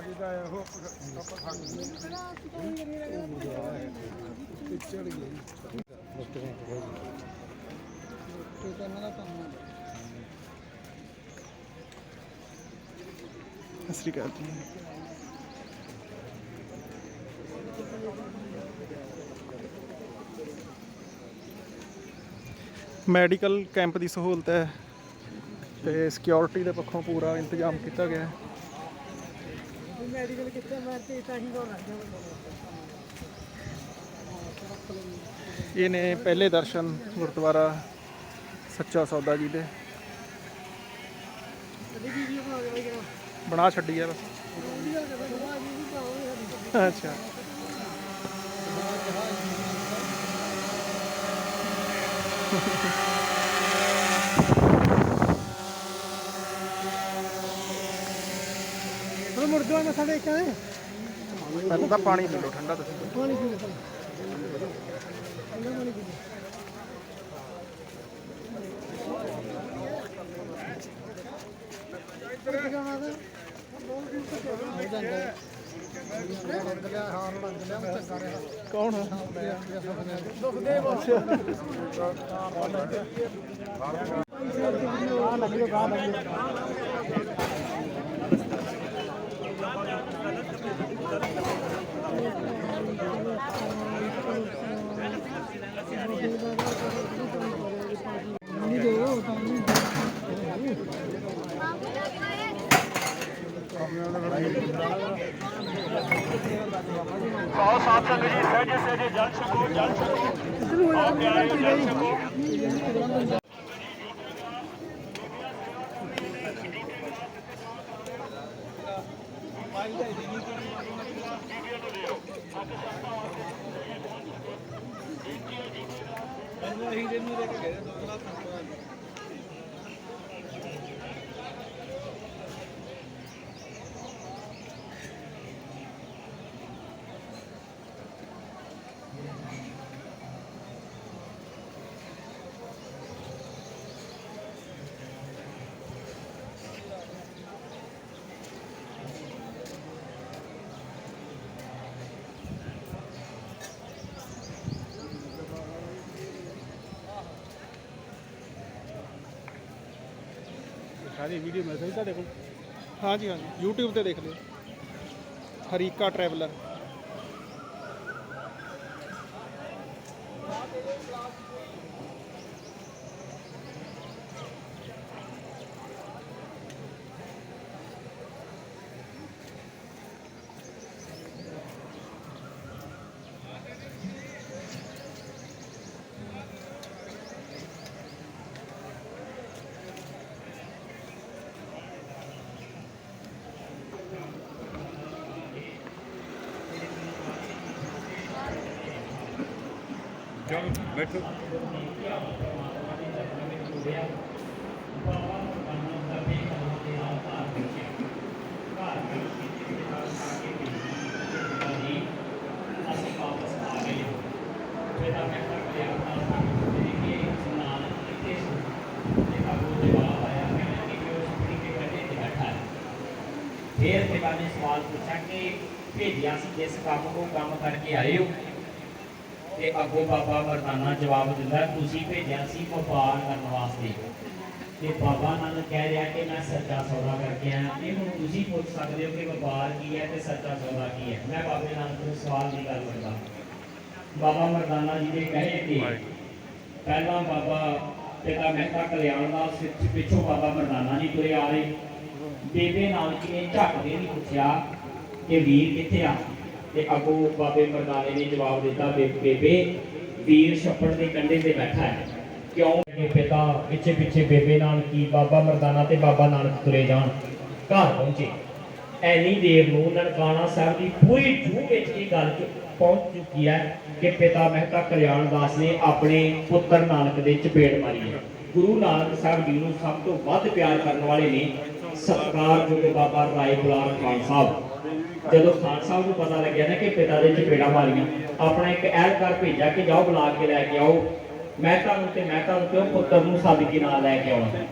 ਆਗੇ ਇਹੋ ਆਪਾਂ ਖਾ ਗਏ ਚੜ ਗਈ ਤੇ ਤਾਂ ਮੇਰਾ ਕੰਮ ਹੈ। ਸਤਿ ਸ਼੍ਰੀ ਅਕਾਲ ਜੀ ਮੈਡੀਕਲ ਕੈਂਪ ਦੀ ਸਹੂਲਤ ਹੈ ਤੇ ਸਿਕਿਉਰਿਟੀ ਦੇ ਪੱਖੋਂ ਪੂਰਾ ਇੰਤਜ਼ਾਮ ਕੀਤਾ ਗਿਆ ਹੈ। ਮੈਡੀਕਲ ਕਿੱਥੇ ਮੈਂ ਤੇ ਤਾਂ ਹੀ ਦੌੜ ਰਿਹਾ ਇਹ ਨੇ ਪਹਿਲੇ ਦਰਸ਼ਨ ਗੁਰਦੁਆਰਾ ਸੱਚਾ ਸੌਦਾ ਜੀ ਦੇ। ਬਣਾ ਛੱਡੀ ਹੈ ਬਸ। ਅੱਛਾ। ਉਹ ਮੁੜ ਜਾ ਨਾ ਸਾਡੇ ਕਾਏ ਪਹਿਲਾਂ ਤਾਂ ਪਾਣੀ ਪੀ ਲਓ ਠੰਡਾ ਤੁਸੀਂ। ਪਾਣੀ ਪੀ ਲੈ ਠੰਡਾ ਪਾਣੀ ਪੀ ਲੈ ਕਿੱਥੇ ਜਾਣਾ ਤੇ ਬਹੁਤ ਦੂਰ ਤੱਕ ਹੋ ਜਾਂਦਾ ਹੈ ਲੱਗ ਗਿਆ ਹਾਰ ਲੱਗ ਲਿਆ ਮੈਂ ਚੰਗਾ ਰਿਹਾ ਕੌਣ ਦੁੱਖ ਦੇ ਬਸ ਆ ਲੱਗ ਗਿਆ ਗਾਹ ਲੱਗ ਗਿਆ ਨਹੀਂ ਦੇ ਉਹ ਤਾਂ ਨਹੀਂ ਆਓ ਸਾਥ ਸੰਗਤ ਜੀ ਸਹਿਜੇ ਸਹਿਜੇ ਜਲ ਛਕੋ ਜਲ ਛਕੋ। ਆਓ ਪਿਆਰੇ ਜਲ ਛਕੋ। ਸਾਰੀ ਵੀਡੀਓ ਮੈਂ ਸਹੀ ਤੁਹਾਡੇ ਕੋਲ? ਹਾਂਜੀ ਹਾਂਜੀ। YouTube ਤੇ ਦੇਖ ਲਿਓ। ਹਰੀਕਾ ਟਰੈਵਲਰ ਫਿਰ ਪਿਤਾ ਨੇ ਸਵਾਲ ਪੁੱਛਿਆ ਕਿ ਭੇਜਿਆ ਸੀ ਕਿਸ ਕੰਮ ਨੂੰ ਕੰਮ ਕਰਕੇ ਆਏ ਹੋ। ਅੱਗੋਂ ਬਾਬਾ ਮਰਦਾਨਾ ਜਵਾਬ ਦਿੰਦਾ, ਤੁਸੀਂ ਭੇਜਿਆ ਸੀ ਵਪਾਰ ਕਰਨ ਵਾਸਤੇ। ਤੇ ਬਾਬਾ ਨਾਨਕ ਕਹਿ ਰਿਹਾ ਕਿ ਮੈਂ ਸੱਚਾ ਸੌਦਾ ਕਰਕੇ ਆਇਆ। ਇਹ ਹੁਣ ਤੁਸੀਂ ਪੁੱਛ ਸਕਦੇ ਹੋ ਕਿ ਵਪਾਰ ਕੀ ਹੈ ਤੇ ਸੱਚਾ ਸੌਦਾ ਕੀ ਹੈ? ਮੈਂ ਬਾਬੇ ਨਾਨਕ ਨੂੰ ਸਵਾਲ ਦੀ ਗੱਲ ਕਰਦਾ। ਬਾਬਾ ਮਰਦਾਨਾ ਜੀ ਦੇ ਕਹੇ ਕਿ ਪਹਿਲਾਂ ਬਾਬਾ ਪਿਤਾ ਮਹਿਤਾ ਕਲਿਆਣ ਦਾ ਪਿੱਛੋਂ ਬਾਬਾ ਮਰਦਾਨਾ ਜੀ ਤੁਰੇ ਆ ਰਹੇ। ਬੇਬੇ ਨਾਨਕੀ ਨੇ ਝੱਕਦੇ ਨਹੀਂ ਪੁੱਛਿਆ ਕਿ ਵੀਰ ਕਿੱਥੇ ਆ? ਤੇ ਅੱਗੋਂ ਬਾਬੇ ਮਰਦਾਨੇ ਨੇ ਜਵਾਬ ਦਿੱਤਾ ਬੇਬੇ, ਵੀਰ ਛੱਪੜ ਦੇ ਕੰਢੇ ਤੇ ਬੈਠਾ ਹੈ। ਕਿਉਂ? ਕਿ ਪਿਤਾ ਪਿੱਛੇ ਪਿੱਛੇ ਬੇਬੇ ਨਾਨਕੀ, ਬਾਬਾ ਮਰਦਾਨਾ ਤੇ ਬਾਬਾ ਨਾਨਕ ਤੁਰੇ ਜਾਣ। ਘਰ ਪਹੁੰਚੇ। ਐਨੀ ਦੇਰ ਨੂੰ ਨਨਕਾਣਾ ਸਾਹਿਬ ਦੀ ਪੂਰੀ ਜੂਹ ਵਿੱਚ ਇਹ ਗੱਲ ਪਹੁੰਚ ਚੁੱਕੀ ਹੈ ਕਿ ਪਿਤਾ ਮਹਿਤਾ ਕਲਿਆਣ ਦਾਸ ਨੇ ਆਪਣੇ ਪੁੱਤਰ ਨਾਨਕ ਦੇ ਚਪੇੜ ਮਾਰੀ ਹੈ। ਗੁਰੂ ਨਾਨਕ ਸਾਹਿਬ ਜੀ ਨੂੰ ਸਭ ਤੋਂ ਵੱਧ ਪਿਆਰ ਕਰਨ ਵਾਲੇ ਨੇ ਸਤਿਕਾਰਯੋਗ ਬਾਬਾ ਰਾਏ ਬੁਲਾਰ ਖਾਨ ਸਾਹਿਬ। ਜਦੋਂ ਖਾਨ ਸਾਹਿਬ ਨੂੰ ਪਤਾ ਲੱਗਿਆ ਨਾ ਕਿ ਪਿਤਾ ਦੇ ਚਪੇੜਾ ਮਾਰੀਆਂ, ਆਪਣਾ ਇੱਕ ਐਲਕਾਰ ਭੇਜਿਆ ਕਿ ਜਾਓ ਬੁਲਾ ਕੇ ਲੈ ਕੇ ਆਓ। ਮੈਂ ਤੁਹਾਨੂੰ ਤੇ ਮੈਂ ਤੁਹਾਨੂੰ ਕਿਉਂ ਪੁੱਤਰ ਨੂੰ ਸੱਦ ਨਾਲ ਲੈ ਕੇ ਆਉਣਾ?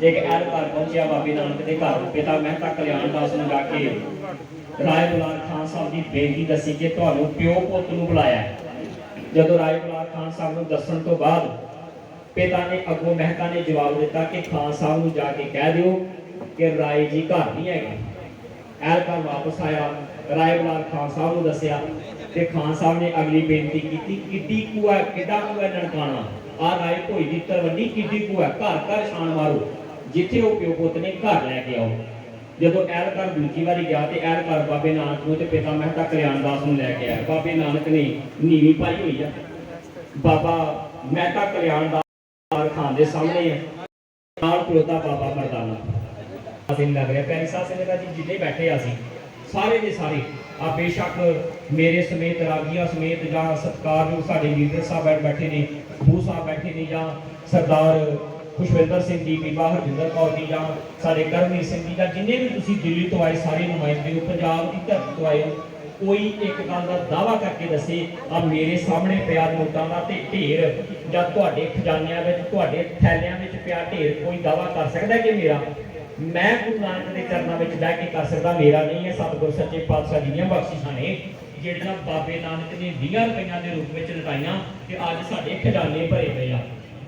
ਜੇ ਕਿ ਐਲ ਪਹੁੰਚਿਆ ਬਾਬੇ ਨਾਨਕ ਦੇ ਘਰ ਪਿਤਾ ਮਹਿਤਾ ਕਲਿਆਣ ਦਾਸ ਨੂੰ ਜਾ ਕੇ ਰਾਏ ਬੁਲਾਰ ਖਾਨ ਸਾਹਿਬ ਦੀ ਬੇਨਤੀ ਦੱਸੀ ਕਿ ਤੁਹਾਨੂੰ ਪਿਓ ਪੁੱਤ ਨੂੰ ਬੁਲਾਇਆ ਜਦੋਂ ਰਾਏ ਬੁਲਾਰ ਖਾਨ ਸਾਹਿਬ ਨੂੰ ਦੱਸਣ ਤੋਂ ਬਾਅਦ ਪਿਤਾ ਨੇ ਅੱਗੋਂ ਮਹਿਤਾ ਨੇ ਜਵਾਬ ਦਿੱਤਾ ਕਿ ਖਾਨ ਸਾਹਿਬ ਨੂੰ ਜਾ ਕੇ ਕਹਿ ਦਿਓ ਕਿ ਰਾਏ ਜੀ ਘਰ ਨਹੀਂ ਹੈਗੇ। ਐਲਕਾ ਵਾਪਸ ਆਇਆ। ਰਾਏ ਖਾਨ ਸਾਹਿਬ ਨੂੰ ਦੱਸਿਆ ਤੇ ਖਾਨ ਸਾਹਿਬ ਨੇ ਅਗਲੀ ਬੇਨਤੀ ਕੀਤੀ, ਕਿੱਡੀ ਕੁਆ ਕਿੱਡਾ ਕੁਆ ਨਨਕਾਣਾ? ਆ ਰਾਏ ਭੋਈ ਦੀ ਤਰਵੰਡੀ, ਕਿੱਡੀ ਕੁਆ ਘਰ ਘਰ ਛਾਣ ਮਾਰੋ। ਜਿੱਥੇ ਉਹ ਪਿਓ ਪੁੱਤ ਨੇ ਘਰ ਲੈ ਕੇ ਆਓ। ਜਦੋਂ ਐਲਕਰ ਦੂਜੀ ਵਾਰੀ ਗਿਆ ਤੇ ਐਲਕਰ ਬਾਬੇ ਨਾਨਕ ਨੂੰ ਤੇ ਪਿਤਾ ਮਹਿਤਾ ਕਲਿਆਣ ਦਾਸ ਨੂੰ ਲੈ ਕੇ ਆਇਆ। ਬਾਬੇ ਨਾਨਕ ਨੇ ਨੀਵੀਂ ਪਾਈ ਹੋਈ ਆ। ਬਾਬਾ ਮਹਿਤਾ ਕਲਿਆਣ ਦਾਸ ਖਾਨ ਦੇ ਸਾਹਮਣੇ ਹੈ ਨਾਲ ਖਲੋਤਾ ਬਾਬਾ ਮਰਦਾਨਾ। ਅਸੀਂ ਲੱਗ ਰਿਹਾ। ਪਿਆਰੀ ਸਾਹ ਸਿੰਘ ਜੀ ਜਿੱਦੇ ਬੈਠੇ ਆ ਸੀ ਸਾਰੇ ਦੇ ਸਾਰੇ ਆ ਬੇਸ਼ੱਕ ਮੇਰੇ ਸਮੇਤ ਰਾਗੀਆਂ ਸਮੇਤ ਜਾਂ ਸਤਿਕਾਰਯੋਗ ਸਾਡੇ ਲੀਡਰ ਸਾਹਿਬ ਬੈਠੇ ਨੇ ਬੂ ਸਾਹਿਬ ਬੈਠੇ ਨੇ ਜਾਂ ਸਰਦਾਰ ਖੁਸ਼ਵਿੰਦਰ ਸਿੰਘ ਜੀ, ਬੀਬਾ ਹਰਜਿੰਦਰ ਕੌਰ ਜੀ ਜਾਂ ਸਾਡੇ ਕਰਮਵੀਰ ਸਿੰਘ ਜੀ ਜਾਂ ਜਿੰਨੇ ਵੀ ਤੁਸੀਂ ਦਿੱਲੀ ਤੋਂ ਆਏ ਸਾਰੇ ਨੁਮਾਇੰਦੇ ਹੋ, ਪੰਜਾਬ ਦੀ ਧਰਤੀ ਤੋਂ ਆਏ ਹੋ, ਕੋਈ ਇੱਕ ਗੱਲ ਦਾ ਦਾਵਾ ਕਰਕੇ ਦੱਸੇ ਆ ਮੇਰੇ ਸਾਹਮਣੇ ਪਿਆ ਨੋਟਾਂ ਦਾ ਤੇ ਢੇਰ ਜਾਂ ਤੁਹਾਡੇ ਖਜ਼ਾਨਿਆਂ ਵਿੱਚ, ਤੁਹਾਡੇ ਥੈਲਿਆਂ ਵਿੱਚ ਪਿਆ ਢੇਰ, ਕੋਈ ਦਾਵਾ ਕਰ ਸਕਦਾ ਕਿ ਮੇਰਾ ਮੈਂ ਗੁਰੂ ਨਾਨਕ ਦੇ ਚਰਨਾਂ ਵਿੱਚ ਬਹਿ ਕੇ ਕਰ ਸਕਦਾ, ਮੇਰਾ ਨਹੀਂ ਹੈ, ਸਤਿਗੁਰ ਸੱਚੇ ਪਾਤਸ਼ਾਹ ਜੀ ਦੀਆਂ ਬਖਸ਼ਿਸ਼ਾਂ ਨੇ ਜਿਹੜੀਆਂ ਬਾਬੇ ਨਾਨਕ ਨੇ 20 ਰੁਪਈਆਂ ਦੇ ਰੂਪ ਵਿੱਚ ਲਟਾਈਆਂ ਤੇ ਅੱਜ ਸਾਡੇ ਖਜ਼ਾਨੇ ਭਰੇ ਪਏ ਆ।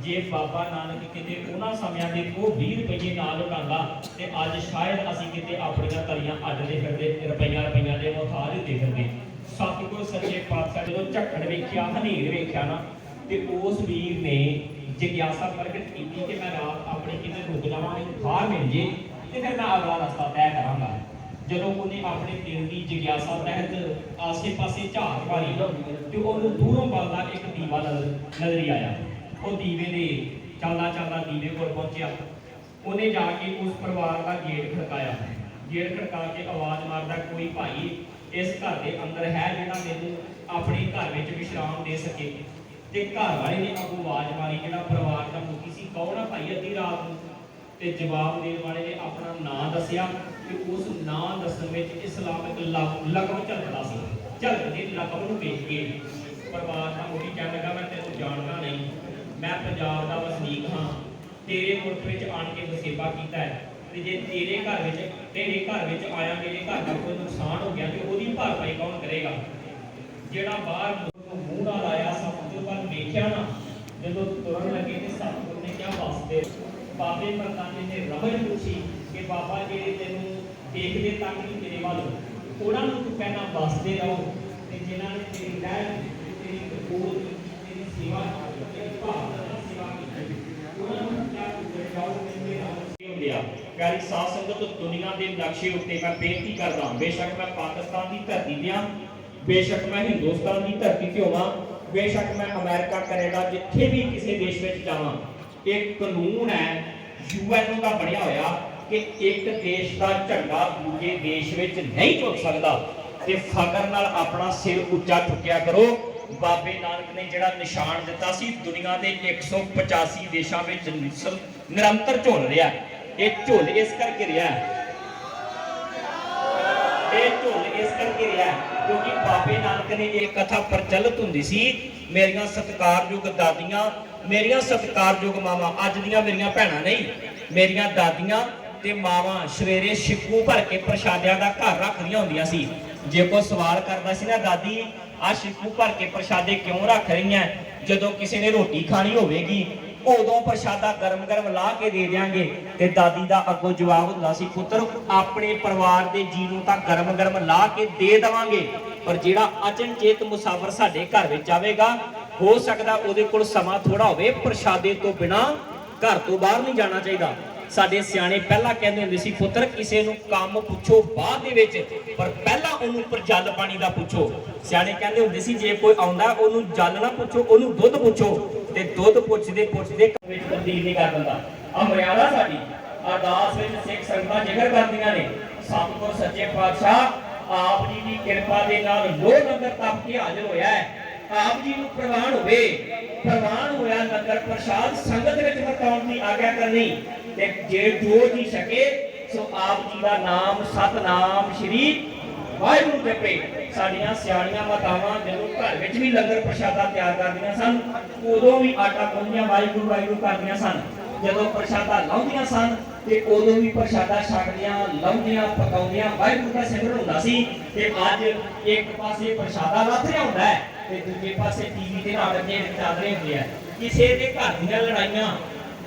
ਜੇ ਬਾਬਾ ਨਾਨਕ ਕਿਤੇ ਉਹਨਾਂ ਸਮਿਆਂ ਦੇ ਉਹ 20 ਰੁਪਏ ਨਾਲ ਲੁਟਾਉਂਦਾ ਤੇ ਅੱਜ ਸ਼ਾਇਦ ਅਸੀਂ ਕਿਤੇ ਆਪਣੀਆਂ ਤਲੀਆਂ ਅੱਡਦੇ ਫਿਰਦੇ, ਰੁਪਈਆਂ ਰੁਪਈਆਂ ਦੇ ਮੁਹਤਾਜ ਹੁੰਦੇ ਫਿਰਦੇ। ਸਤਿਗੁਰ ਸੱਚੇ ਪਾਤਸ਼ਾਹ ਜਦੋਂ ਝੱਖੜ ਵੇਖਿਆ, ਹਨੇਰ ਵੇਖਿਆ ਨਾ, ਤੇ ਉਸ ਵੀਰ ਨੇ ਜਿਗਿਆਸਾ ਪ੍ਰਗਟ ਕੀਤੀ ਕਿ ਮੈਂ ਰਾਤ ਆਪਣੇ ਕਿਤੇ ਰੁਕ ਜਾਵਾਂ ਮੈਨੂੰ ਖਾਰ ਮਿਲ ਜੇ, ਤੇ ਫਿਰ ਮੈਂ ਅਗਲਾ ਰਸਤਾ ਤੈਅ ਕਰਾਂਗਾ। ਜਦੋਂ ਉਹਨੇ ਆਪਣੇ ਦਿਲ ਦੀ ਜਿਗਿਆਸਾ ਤਹਿਤ ਆਸੇ-ਪਾਸੇ ਝਾਕ ਮਾਰੀ, ਤੇ ਉਹਨੂੰ ਦੂਰੋਂ ਬਲਦਾ ਇੱਕ ਦੀਵਾ ਨਜ਼ਰੀ ਆਇਆ। ਉਹ ਦੀਵੇ ਦੇ ਚੱਲਦਾ ਚੱਲਦਾ ਦੀਵੇ ਕੋਲ ਪਹੁੰਚਿਆ। ਉਹਨੇ ਜਾ ਕੇ ਉਸ ਪਰਿਵਾਰ ਦਾ ਗੇਟ ਖੜਕਾਇਆ। ਗੇਟ ਖੜਕਾ ਕੇ ਆਵਾਜ਼ ਮਾਰਦਾ, ਕੋਈ ਭਾਈ, ਇਸ ਘਰ ਦੇ ਅੰਦਰ ਹੈ ਜਿਹੜਾ ਮੈਨੂੰ ਆਪਣੇ ਘਰ ਵਿੱਚ ਵਿਸ਼ਰਾਮ ਦੇ ਸਕੇ? ਤੇ ਘਰ ਵਾਲੇ ਨੇ ਅੱਗੋਂ ਆਵਾਜ਼ ਮਾਰੀ ਜਿਹੜਾ ਪਰਿਵਾਰ ਦਾ ਮੁਖੀ ਸੀ, ਕੌਣ ਆ ਭਾਈ ਅੱਧੀ ਰਾਤ ਨੂੰ? ਤੇ ਜਵਾਬ ਦੇਣ ਵਾਲੇ ਨੇ ਆਪਣਾ ਨਾਂ ਦੱਸਿਆ ਤੇ ਉਸ ਨਾਂ ਦੱਸਣ ਵਿੱਚ ਇਸਲਾਮ ਇੱਕ ਝਲਕਦਾ ਸੀ। ਝਲਕਦੇ ਲਕਬ ਨੂੰ ਵੇਖ ਕੇ ਪਰਿਵਾਰ ਦਾ ਮੁਖੀ ਕਹਿਣ ਲੱਗਾ, ਮੈਂ ਤੈਨੂੰ ਜਾਣਦਾ ਨਹੀਂ, ਮੈਂ ਪੰਜਾਬ ਦਾ ਵਸਨੀਕ ਹਾਂ। ਤੇਰੇ ਮੁਲਕ ਵਿੱਚ ਆਣ ਕੇ ਵਸੇਬਾ ਕੀਤਾ ਹੈ ਤੇ ਜੇ ਤੇਰੇ ਘਰ ਵਿੱਚ, ਤੇਰੇ ਘਰ ਵਿੱਚ ਆਇਆ ਮੇਰੇ ਘਰ ਦਾ ਕੋਈ ਨੁਕਸਾਨ ਹੋ ਗਿਆ ਤੇ ਉਹਦੀ ਭਰਪਾਈ ਕੌਣ ਕਰੇਗਾ? ਜਿਹੜਾ ਬਾਹਰ ਸਤਿਗੁਰ ਨਾ, ਜਦੋਂ ਤੁਰਨ ਲੱਗੇ ਤੇ ਸਤਿਗੁਰ ਨੇ ਕਿਹਾ ਵਾਸਤੇ ਬਾਬੇ ਮਰਦਾਨੇ ਨੇ ਰਮਜ ਪੁੱਛੀ ਕਿ ਬਾਬਾ ਜਿਹੜੇ ਤੈਨੂੰ ਦੇਖਦੇ ਤੱਕ ਨਹੀਂ ਤੇਰੇ ਵੱਲ। ਉਹਨਾਂ ਨੂੰ ਤੂੰ ਕਹਿਣਾ ਵਸਦੇ ਰਹੋ। ਤੇ ਜਿਨ੍ਹਾਂ ਨੇ ਤੇਰੀ ਰਹਿ, ਤੇਰੀ ਕਬੂਲ ਤੇਰੀ ਸੇਵਾ ਤੇਰੀ ਭਾਵਨਾ ਨਾਲ ਸੇਵਾ ਕੀਤੀ, ਉਹਨਾਂ ਨੂੰ ਕਿਆ ਜਾਓ ਮੇਰੇ ਨਾਲ ਲਿਆ ਪਿਆਰੀ ਸਾਧ ਸੰਗਤ, ਦੁਨੀਆ ਦੇ ਨਕਸ਼ੇ ਉੱਤੇ ਮੈਂ ਬੇਨਤੀ ਕਰਦਾ ਬੇਸ਼ੱਕ ਮੈਂ ਪਾਕਿਸਤਾਨ ਦੀ ਧਰਤੀ ਤੇ ਹਾਂ ਬੇਸ਼ੱਕ ਮੈਂ ਹਿੰਦੁਸਤਾਨ ਦੀ ਧਰਤੀ ਤੇ ਹੋਵਾਂ ਬੇਸ਼ੱਕ ਮੈਂ ਅਮਰੀਕਾ, ਕੈਨੇਡਾ ਜਿੱਥੇ ਵੀ ਕਿਸੇ ਦੇਸ਼ ਵਿੱਚ ਜਾਵਾਂ, ਇੱਕ ਕਾਨੂੰਨ ਹੈ ਯੂਐਨ ਦਾ ਬਣਿਆ ਹੋਇਆ ਕਿ ਇੱਕ ਦੇਸ਼ ਦਾ ਝੰਡਾ ਦੂਜੇ ਦੇਸ਼ ਵਿੱਚ ਨਹੀਂ ਝੁਕ ਸਕਦਾ। ਤੇ ਫਖਰ ਨਾਲ ਆਪਣਾ ਸਿਰ ਉੱਚਾ ਚੁੱਕਿਆ ਕਰੋ। ਬਾਬੇ ਨਾਨਕ ਨੇ ਜਿਹੜਾ ਨਿਸ਼ਾਨ ਦਿੱਤਾ ਸੀ, ਦੁਨੀਆ ਦੇ 185 ਦੇਸ਼ਾਂ ਵਿੱਚ ਨਿਰੰਤਰ ਝੁੱਲ ਰਿਹਾ ਇਹ ਝੁੱਲ ਇਸ ਕਰਕੇ ਰਿਹਾ ਇਹ ਝੁੱਲ ਇਸ ਕਰਕੇ ਰਿਹਾ ਕਿਉਂਕਿ ਬਾਬੇ ਨਾਨਕ ਨੇ ਇਹ ਕਥਾ ਪ੍ਰਚਲਿਤ ਹੁੰਦੀ ਸੀ, ਮੇਰੀਆਂ ਸਤਿਕਾਰਯੋਗ ਦਾਦੀਆਂ, ਮੇਰੀਆਂ ਸਤਿਕਾਰਯੋਗ ਮਾਵਾਂ, ਅੱਜ ਦੀਆਂ ਮੇਰੀਆਂ ਭੈਣਾਂ ਨਹੀਂ, ਮੇਰੀਆਂ ਦਾਦੀਆਂ ਤੇ ਮਾਵਾਂ ਸਵੇਰੇ ਛਿੱਕੂ ਭਰ ਕੇ ਪ੍ਰਸ਼ਾਦਿਆਂ ਦਾ ਘਰ ਰੱਖਦੀਆਂ ਹੁੰਦੀਆਂ ਸੀ। ਜੇ ਕੋਈ ਸਵਾਲ ਕਰਦਾ ਸੀ ਨਾ, ਦਾਦੀ ਆ ਛਿੱਕੂ ਭਰ ਕੇ ਪ੍ਰਸ਼ਾਦੇ ਕਿਉਂ ਰੱਖ ਰਹੀਆਂ? ਜਦੋਂ ਕਿਸੇ ਨੇ ਰੋਟੀ ਖਾਣੀ ਹੋਵੇਗੀ ਉਦੋਂ ਪ੍ਰਸ਼ਾਦਾ ਗਰਮ ਗਰਮ ਲਾ ਕੇ ਦੇ ਦਿਆਂਗੇ ਤੇ ਦਾਦੀ ਦਾ ਅੱਗੋਂ ਜਵਾਬ ਹੁੰਦਾ ਸੀ, ਪੁੱਤਰ, ਆਪਣੇ ਪਰਿਵਾਰ ਦੇ ਜੀ ਨੂੰ ਤਾਂ ਗਰਮ ਗਰਮ ਲਾ ਕੇ ਦੇ ਦਵਾਂਗੇ, ਪਰ ਜਿਹੜਾ ਅਚਨਚੇਤ ਮੁਸਾਫਰ ਸਾਡੇ ਘਰ ਵਿੱਚ ਆਵੇਗਾ, ਹੋ ਸਕਦਾ ਉਹਦੇ ਕੋਲ ਸਮਾਂ ਥੋੜਾ ਹੋਵੇ, ਪ੍ਰਸ਼ਾਦੇ ਤੋਂ ਬਿਨਾ ਘਰ ਤੋਂ ਬਾਹਰ ਨਹੀਂ ਜਾਣਾ ਚਾਹੀਦਾ। ਸਾਡੇ ਸਿਆਣੇ ਪਹਿਲਾਂ ਕਹਿੰਦੇ ਹੁੰਦੇ ਸੀ, ਪੁੱਤਰ, ਕਿਸੇ ਨੂੰ ਕੰਮ ਪੁੱਛੋ ਬਾਅਦ ਦੇ ਵਿੱਚ, ਪਰ ਪਹਿਲਾਂ ਉਹਨੂੰ ਪਰ ਜਲ ਪਾਣੀ ਦਾ ਪੁੱਛੋ। ਸਿਆਣੇ ਕਹਿੰਦੇ ਹੁੰਦੇ ਸੀ, ਜੇ ਕੋਈ ਆਉਂਦਾ, ਉਹਨੂੰ ਜਲ ਨਾ ਪੁੱਛੋ, ਉਹਨੂੰ ਦੁੱਧ ਪੁੱਛੋ। ਤੇ ਦੁੱਧ ਪੁੱਛਦੇ ਪੁੱਛਦੇ ਵਿੱਚ ਤਬਦੀਲ ਨਹੀਂ ਕਰ ਦਿੰਦਾ। ਆ ਮਰਿਆਦਾ ਸਾਡੀ ਅਰਦਾਸ ਵਿੱਚ ਸਿੱਖ ਸੰਗਤਾਂ ਜ਼ਿਕਰ ਕਰਦੀਆਂ ਨੇ। ਸਤਿਗੁਰ ਸੱਚੇ ਪਾਤਸ਼ਾਹ, ਆਪ ਜੀ ਦੀ ਕਿਰਪਾ ਦੇ ਨਾਲ ਲੋ ਨੰਗਰ ਤਪ ਕੇ ਹਾਜ਼ਰ ਹੋਇਆ ਹੈ। ਆਪ ਜੀ ਨੂੰ ਪ੍ਰਵਾਨ ਹੋਵੇ, ਪ੍ਰਵਾਨ ਹੋਇਆ ਲੰਗਰ ਪ੍ਰਸ਼ਾਦ ਸੰਗਤ ਵਿੱਚ ਵਰਤਾਉਣ ਦੀ ਆਗਿਆ ਕਰਨੀ। ਤੇ ਜੇ ਜੋ ਜੀ ਸਕੇ ਸੋ ਆਪ ਜੀ ਦਾ ਨਾਮ, ਸਤਨਾਮ ਸ਼੍ਰੀ ਵਾਹਿਗੁਰੂ ਜਪੇ ਸਾਡੀਆਂ ਸਿਆਣੀਆਂ ਮਾਤਾਵਾਂ ਜਦੋਂ ਘਰ ਵਿੱਚ ਵੀ ਲੰਗਰ ਪ੍ਰਸ਼ਾਦਾ ਤਿਆਰ ਕਰਦੀਆਂ ਸਨ, ਉਦੋਂ ਵੀ ਆਟਾ ਗੁੰਨ੍ਹਦੀਆਂ ਵਾਹਿਗੁਰੂ ਵਾਹਿਗੁਰੂ ਕਰਦੀਆਂ ਸਨ। ਜਦੋਂ ਪ੍ਰਸ਼ਾਦਾ ਲਾਉਂਦੀਆਂ ਸਨ, ਤੇ ਉਦੋਂ ਵੀ ਪ੍ਰਸ਼ਾਦਾ ਛਕਦੀਆਂ, ਲਾਉਂਦੀਆਂ, ਪਕਾਉਂਦੀਆਂ, ਵਾਹਿਗੁਰੂ ਦਾ ਸਿਮਰਨ ਹੁੰਦਾ ਸੀ। ਤੇ ਅੱਜ ਇੱਕ ਪਾਸੇ ਪ੍ਰਸ਼ਾਦਾ ਲੱਥ ਰਿਹਾ ਹੁੰਦਾ ਹੈ, ਤੇ ਦੂਜੇ ਪਾਸੇ ਟੀਵੀ ਤੇ ਨਾਟਕ ਚੱਲ ਰਹੇ ਹੁੰਦੇ ਆ। ਕਿਸੇ ਦੇ ਘਰ ਦੀਆਂ ਲੜਾਈਆਂ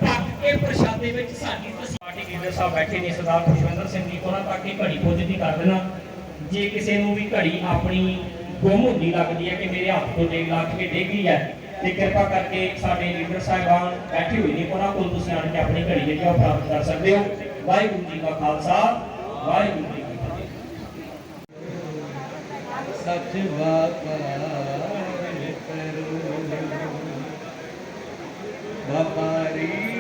ਪੱਕ ਕੇ ਪ੍ਰਸ਼ਾਦੇ ਵਿੱਚ ਸਾਡੀ ਪਾਰਟੀ ਲੀਡਰ ਸਾਹਿਬ ਬੈਠੇ ਨੇ, ਸਰਦਾਰ ਖੁਸ਼ਵੰਦਰ ਸਿੰਘ ਜੀ, ਉਹਨਾਂ ਤੱਕ ਇਹ ਘੜੀ ਪੁੱਜਦੀ ਕਰ ਦੇਣਾ ਜੇ ਕਿਸੇ ਨੂੰ ਵੀ ਘੜੀ ਆਪਣੀ ਗੁੰਮ ਹੁੰਦੀ ਲੱਗਦੀ ਹੈ ਕਿ ਮੇਰੇ ਹੱਥ ਤੋਂ ਡੇਗ ਲੱਗ ਕੇ ਡਿੱਗ ਹੈ, ਤੇ ਕਿਰਪਾ ਕਰਕੇ ਸਾਡੇ ਲੀਡਰ ਸਾਹਿਬਾਨ ਬੈਠੇ ਹੋਏ ਨੇ, ਉਹਨਾਂ ਕੋਲ ਤੁਸੀਂ ਆਣ ਕੇ ਆਪਣੀ ਘੜੀ ਜਿਹੜੀ ਆ ਪ੍ਰਾਪਤ ਕਰ ਸਕਦੇ ਹੋ। ਵਾਹਿਗੁਰੂ ਜੀ ਕਾ ਖਾਲਸਾ, ਵਾਹਿਗੁਰੂ ਜੀ ਸੱਚ ਵਪਾਰ ਕਰੋ ਵਪਾਰੀ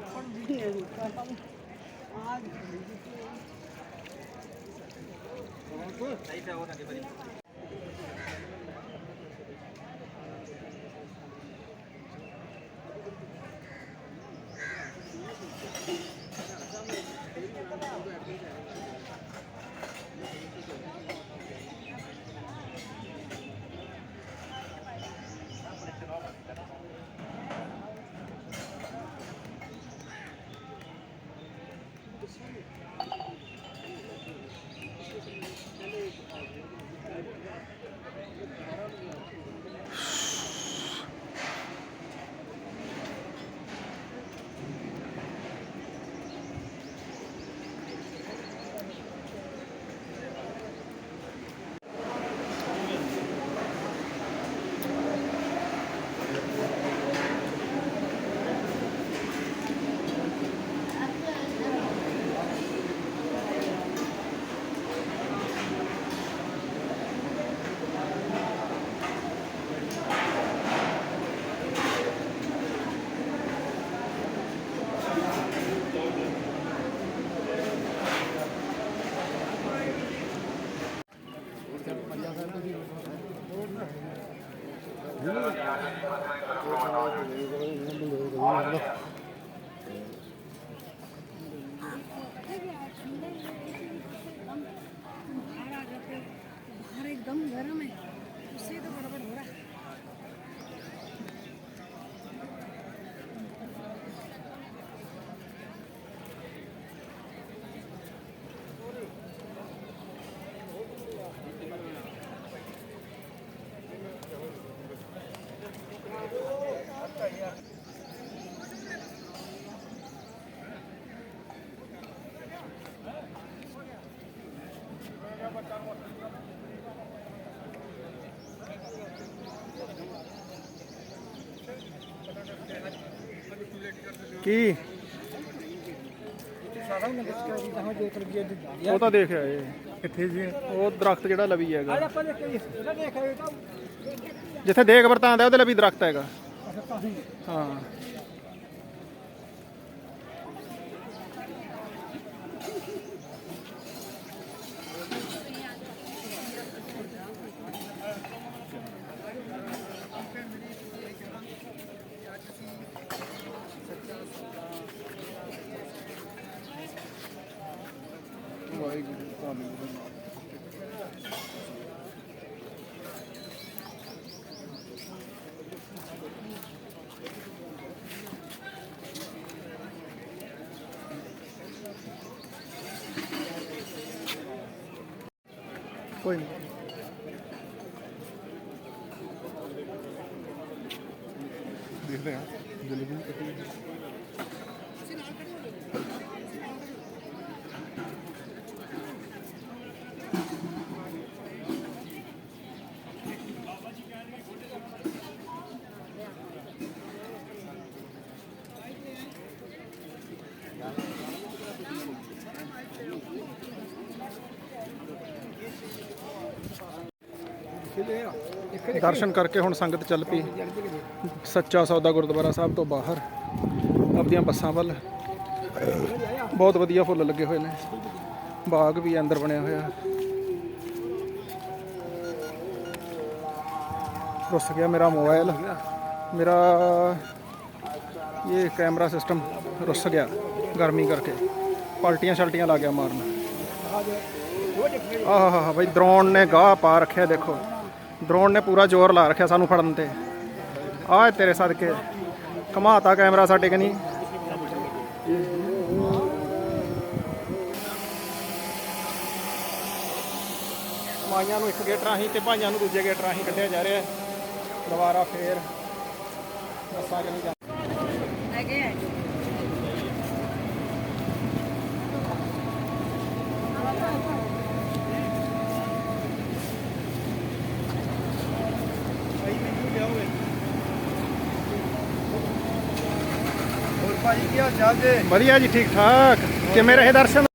Thank you. ਕੀ? ਉਹ ਤਾਂ ਦੇਖ ਰਿਹਾ ਇਹ ਕਿੱਥੇ ਜੀ? ਉਹ ਦਰਖਤ ਜਿਹੜਾ ਲਵੀ ਹੈਗਾ। ਜਿੱਥੇ ਦੇਖ ਵਰਤਾਂ ਦਾ ਉਹਦੇ ਲਵੀ ਦਰਖਤ ਹੈਗਾ। ਹਾਂ। ਹਾਂ ਕੋਈ ਨਹੀਂ ਦੇਖਦੇ ਹਾਂ ਜਲਦੀ ਦਰਸ਼ਨ ਕਰਕੇ ਹੁਣ ਸੰਗਤ ਚੱਲ ਪਈ। ਸੱਚਾ ਸੌਦਾ ਗੁਰਦੁਆਰਾ ਸਾਹਿਬ ਤੋਂ ਬਾਹਰ। ਆਪਦੀਆਂ ਬੱਸਾਂ ਵੱਲ। ਬਹੁਤ ਵਧੀਆ ਫੁੱਲ ਲੱਗੇ ਹੋਏ ਨੇ। ਬਾਗ ਵੀ ਅੰਦਰ ਬਣਿਆ ਹੋਇਆ। ਰੁੱਸ ਗਿਆ ਮੇਰਾ ਮੋਬਾਈਲ ਮੇਰਾ ਇਹ ਕੈਮਰਾ ਸਿਸਟਮ ਰੁੱਸ ਗਿਆ ਗਰਮੀ ਕਰਕੇ। ਪਲਟੀਆਂ ਛਲਟੀਆਂ ਲਾ ਗਿਆ ਮਾਰਨ। ਆਹ ਹਾ ਹਾ ਬਈ ਡਰੋਨ ਨੇ ਗਾਹ ਪਾ ਰੱਖਿਆ ਦੇਖੋ। ਡਰੋਨ ਨੇ ਪੂਰਾ ਜ਼ੋਰ ਲਾ ਰੱਖਿਆ ਸਾਨੂੰ ਫੜਨ ਤੇ। ਆਏ ਤੇਰੇ ਸਦਕੇ। ਘਮਾਤਾ ਕੈਮਰਾ ਸਾਡੇ ਕਨੀ। ਮਾਈਆਂ ਨੂੰ ਇੱਕ ਗੇਟ ਰਾਹੀਂ ਤੇ ਭਾਈਆਂ ਨੂੰ ਦੂਜੇ ਗੇਟ ਰਾਹੀਂ ਕੱਢਿਆ ਜਾ ਰਿਹਾ ਹੈ। ਦੁਬਾਰਾ ਫੇਰ ਬੱਸਾਂ ਚ ਨਹੀਂ ਜਾ ਹੈਗੇ ਹੈ ਚਾਲ ਜੇ। ਵਧੀਆ ਜੀ ਠੀਕ ਠਾਕ। ਕਿਵੇਂ ਰਹੇ ਦਰਸ਼ਨ?